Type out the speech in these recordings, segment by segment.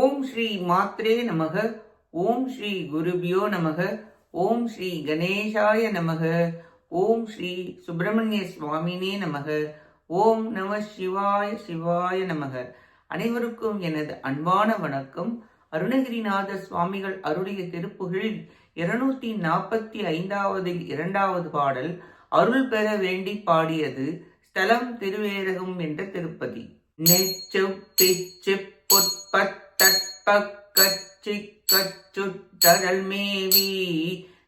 ஓம் ஸ்ரீ மாத்ரே நமக ஓம் ஸ்ரீ குருபியோ நமக ஓம் ஸ்ரீ கணேசாய நமக ஓம் ஸ்ரீ சுப்பிரமணிய சுவாமினே நமக ஓம் நம சிவாய சிவாய நமக. அனைவருக்கும் எனது அன்பான வணக்கம். அருணகிரிநாத சுவாமிகள் அருளிய திருப்புகழில் இருநூத்தி நாற்பத்தி ஐந்தாவதில் இரண்டாவது பாடல் அருள் பெற வேண்டி பாடியது ஸ்தலம் திருவேரகம் என்ற திருப்பதி. நெச்சு பிச்சு பொற்பட்டற்பக்கச்சி கச்சுட்டரல் மேவி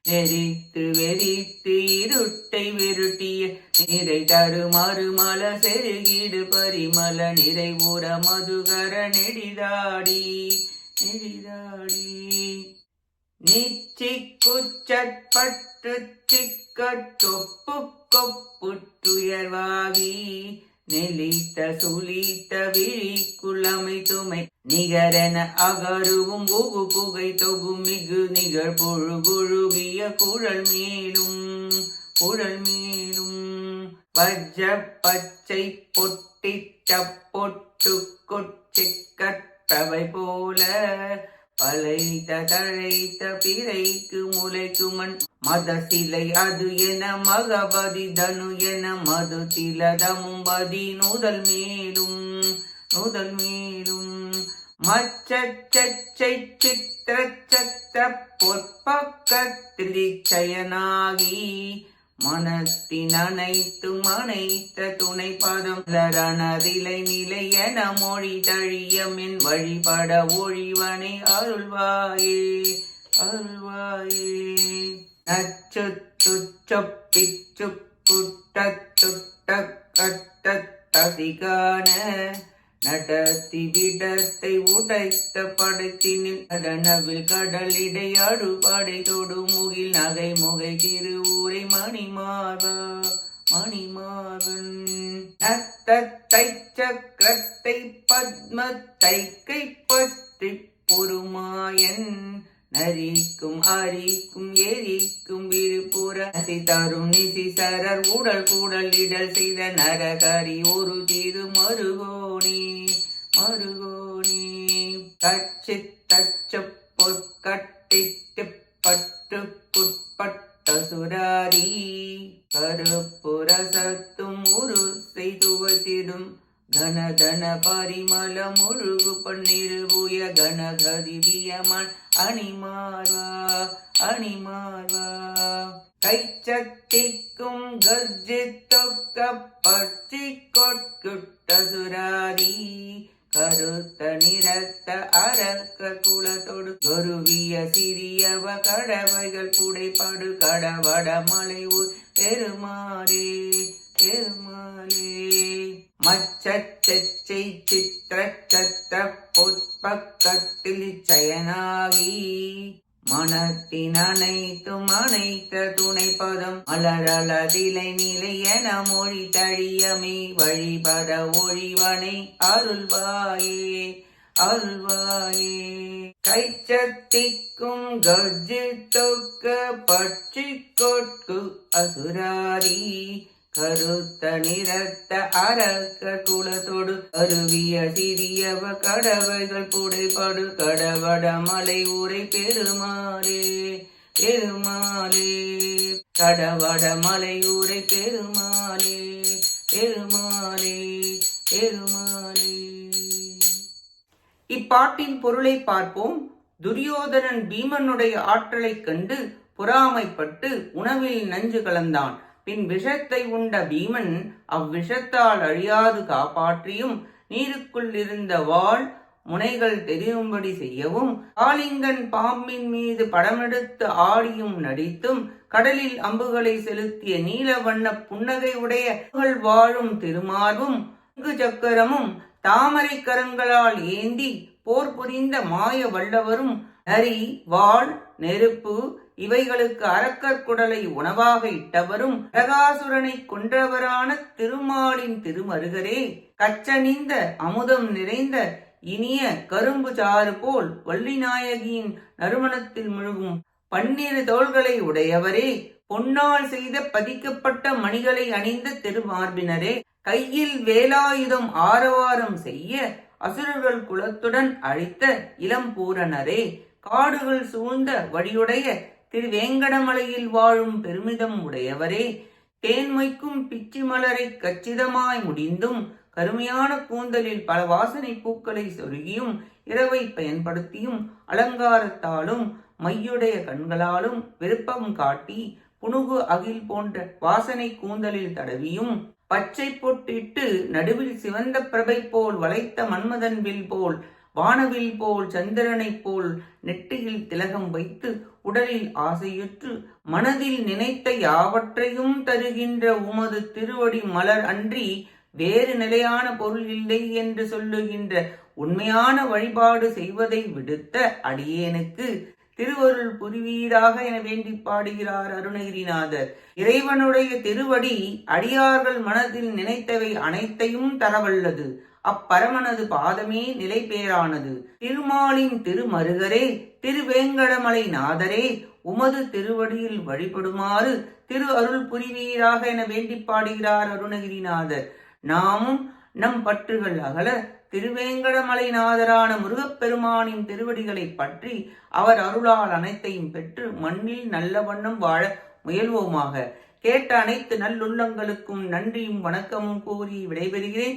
நெறித்து வெறித்து இருட்டை விருட்டிய நிறை தருமாறு மல செருகிடு பரிமல நிறைவுற மதுகர நெடிதாடி நெடிதாடி. நிச்சி குச்சற்பட்டு சிக்கட்டொப்பு கொப்புட்டுயர்வாகி நெளித்த சுழித்த விழி குளமை துமை நிகரென அகருவும் புகு புகை தொகு மிகு நிகழ் பொழு பொழுகிய குழல் மேலும் குழல் மேலும். வஜ்ஜ பச்சை பொட்டிட்ட பொட்டு கொச்சிக்கட்டவை போல பழைத்த தழைத்த பிறைக்கு முளைக்கு மதசிலை அது என மகபதி தனு என மது திலதமும் பதி நூதல் மேலும் நூதல் மேலும். மச்சச்சை சித்திர சத்திர பொற்பக்கத்திலிச்சயனாகி மனத்தின் அனைத்து மனைத்த துணை பதம் லரணதிலை நிலை என மொழி தழியமின் வழிபட ஒழிவனை அருள்வாயே அருள்வாயே. நச்சு துச்சொப்பிச்சு குட்டத்துட்ட நடத்தி விடத்தை உடைத்த படைத்தினில் கடனவில் கடலிடை அடுபடை தொடு முகில் நகை முகை திருவூரை மணிமாதா மணிமாதன். நத்தத்தை சக்கரத்தை பத்மத்தை கைப்பற்றி பொறுமாயன் நரிக்கும் அரிக்கும் எரிக்கும் விருப்புற நசி தரும். நிசி சரர் உடல் கூடல் இடல் செய்த நரகரி ஒரு திரு மருகோணி மருகோணி. கச்சி தச்சு பொற்கட்டிட்டு பட்டுக்குட்பட்ட சுராரி கருப்புரசத்தும் உரு ஒரு செய்துவத்திடும் கன தன பரிமள முழுகு பன்னிரு புய கனகதி வியமன் அணிமார்வா அணிமார்வா. கைச்சட்டிக்கும் கர்ஜி தொக்க பற்றி கொட்குட்ட சுராரி கருத்த நிறத்த அரக்க குளத்தொடு குருவிய சிறியவ கடவைகள் புடைப்பாடு கடவட மலை ஊர் பெருமாறே பெருமாளே. மச்சச்சை சித்திர சத்திர பொற்பக்கத்தில் செயனாகி மனத்தின் அனைத்தும் அனைத்த துணை பதம் மலரளதிலை நிலை மொழி தழியமே வழிபட ஒழிவனை அருள்வாயே அருள்வாயே. கைச்சத்திக்கும் கர்ஜி தொக்க பட்சி கொட்கு அசுராரி கருத்த நிறத்த அரக்க குலத்தோடு அருவிய சிறியவ கடவைகள் புடைப்படு கடவட மலை ஊரை பெருமாளே பெருமாளே. கடவட மலையூரை பெருமாளே பெருமாளே பெருமாளே. இப்பாட்டின் பொருளை பார்ப்போம். துரியோதனன் பீமனுடைய ஆற்றலைக் கண்டு பொறாமைப்பட்டு உணவில் நஞ்சு கலந்தான். பின் விஷத்தை உண்ட பீமன் அவ்விஷத்தால் அழியாது காப்பாற்றியும் நீருக்குள் இருந்த வாள் முனைகள் தெரியும்படி செய்யவும் காளிங்கன் பாம்பின் மீது படமெடுத்து ஆடியும் நடித்தும் கடலில் அம்புகளை செலுத்திய நீல வண்ண புன்னகை உடைய வாழும் திருமார்பும் அங்கு சக்கரமும் தாமரை கரங்களால் ஏந்தி போர் புரிந்த மாய வல்லவரும் நரி வாள் நெருப்பு இவைகளுக்கு அரக்கர் குடலை உணவாக இட்டவரும் பிரகாசுரனை கொன்றவரான திருமாலின் திருமருகரே. கச்சனிந்த அமுதம் நிறைந்த இனிய கரும்பு சாறு போல் வள்ளிநாயகியின் நறுமணத்தில் முழுகும் பன்னிரு தோள்களை உடையவரே. பொன்னால் செய்த பதிக்கப்பட்ட மணிகளை அணிந்த திருமார்பினரே. கையில் வேலாயுதம் ஆரவாரம் செய்ய அசுரர்கள் குலத்துடன் அழித்த இளம்பூரணரே. காடுகள் சூழ்ந்த வழியுடைய திருவேங்கடமலையில் வாழும் பெருமிதம் உடையவரே தேன்மைக்கும் பிச்சி மலரை கச்சிதமாய் முடிந்தும் கருமையான கூந்தலில் பல வாசனை பூக்களை சொருகியும் இரவை பயன்படுத்தியும் அலங்காரத்தாலும் மையுடைய கண்களாலும் விருப்பம் காட்டி புனுகு அகில் போன்ற வாசனை கூந்தலில் தடவியும் பச்சை பொட்டிட்டு நடுவில் சிவந்த பிரபை போல் வளைத்த மன்மதன்பில் போல் வானவில் போல் சந்திரனைப் போல் நெற்றியில் திலகம் வைத்து உடலில் ஆசையுற்று மனதில் நினைத்த யாவற்றையும் தருகின்ற உமது திருவடி மலர் அன்றி வேறு நிலையான பொருள் இல்லை என்று சொல்லுகின்ற உண்மையான வழிபாடு செய்வதை விடுத்த அடியேனுக்கு திருவருள் புரிவீராக என வேண்டி பாடுகிறார் அருணகிரிநாதர். இறைவனுடைய திருவடி அடியார்கள் மனதில் நினைத்தவை அனைத்தையும் தரவல்லது. அப்பரமனது பாதமே நிலை பேரானது திருமாலின் திருமருகரே திருவேங்கடமலை நாதரே உமது திருவடியில் வழிபடுமாறு திரு அருள் புரிவீராக என வேண்டி பாடுகிறார் அருணகிரிநாதர். நாமும் நம் பற்றுகள் அகல திருவேங்கடமலைநாதரான முருகப்பெருமானின் திருவடிகளை பற்றி அவர் அருளால் அனைத்தையும் பெற்று மண்ணில் நல்ல வண்ணம் வாழ முயல்வோமாக. கேட்ட அனைத்து நல்லுள்ளங்களுக்கும் நன்றியும் வணக்கமும் கூறி விடைபெறுகிறேன்.